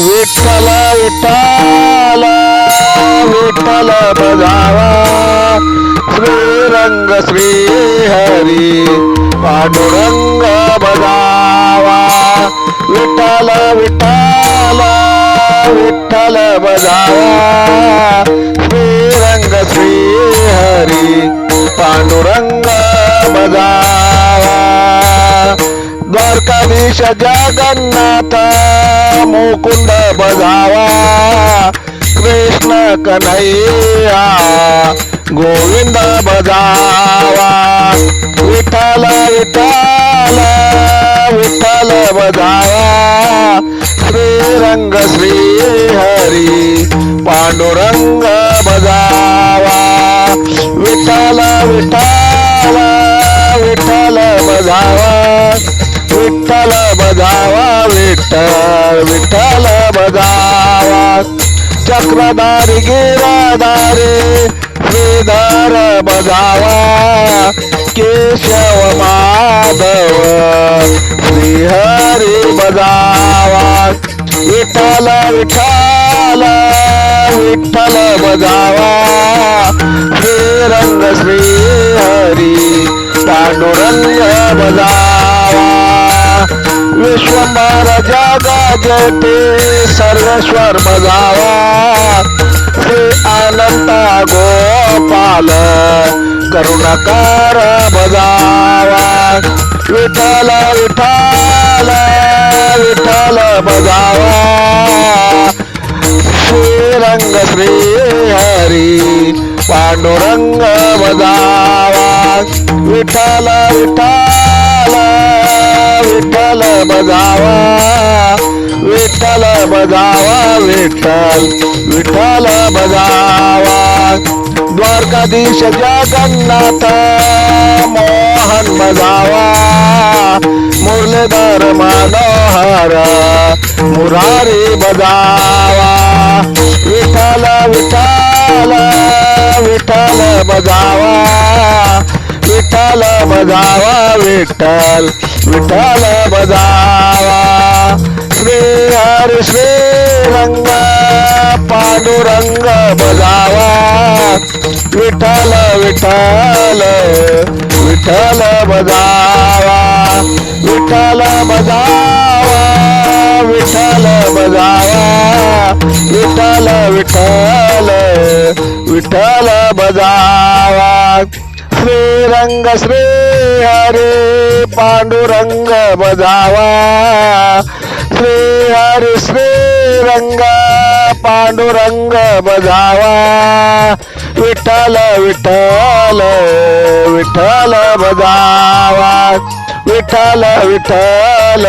विठ्ठल विठ्ठल विठ्ठल बजावा. श्रीरंग श्री हरी पांडुरंग बजावा. विठ्ठल विठ्ठल विठ्ठल बजावा. श्रीरंग श्री हरी पांडुरंग बजावा. द्वारकाधीश जगन्नाथ मुकुंद बजावा कृष्ण कन्हैया गोविंद बजावा विठ्ठल विठ्ठल विठ्ठल बजावा। श्रीरंग श्री हरी पांडुरंग बघावा विठ्ठल विठ्ठल बघावा चक्रधारी गिराधारी श्रीधर बजावा. केशव माधव श्रीहरी बघावा विठ्ठल विठ्ठल विठ्ठल बजावा. श्रीरंग श्री हरी पांडुरंग बजावा. विश्वंभर जग जटे सर्वेश्वर बजावा श्री अनंत गोपाल करुणाकार बजावा विठ्ठल विठ्ठल विठ्ठल बजावा श्रीरंग श्री हरी पांडुरंग बजावा विठ्ठल विठ्ठल विठ्ठल बजावा विठ्ठल बजावा विठ्ठल विठ्ठल बजावा. द्वारकाधीश जगन्नाथ मोहन बजावा. मुरलीधर मनोहर मुरारी बजावा. विठ्ठल विठ्ठल विठ्ठल बजावा. विठ्ठल बजावा विठ्ठल विठ्ठल बजावा. श्री हरी श्री रंग पांडुरंग बजावा. विठ्ठल विठ्ठल विठ्ठल बजावा. विठ्ठल बजावा विठ्ठल बजावा. विठ्ठल विठ्ठल विठ्ठल बजावा. श्रीरंग श्री हरे पांडुरंग बजावा. श्री हरी श्रीरंग पांडुरंग बजावा. विठ्ठल विठ्ठल विठ्ठल बजावा. विठ्ठल विठ्ठल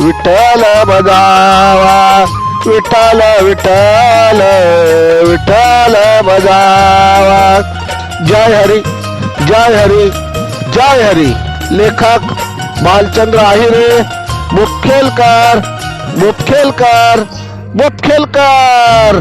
विठ्ठल बजावा. विठ्ठल विठ्ठल विठ्ठल बजावा. जय हरी. जय हरी जय हरी. लेखक बालचंद्र आहिरे मुखेलकर मुखेलकर मुखेलकर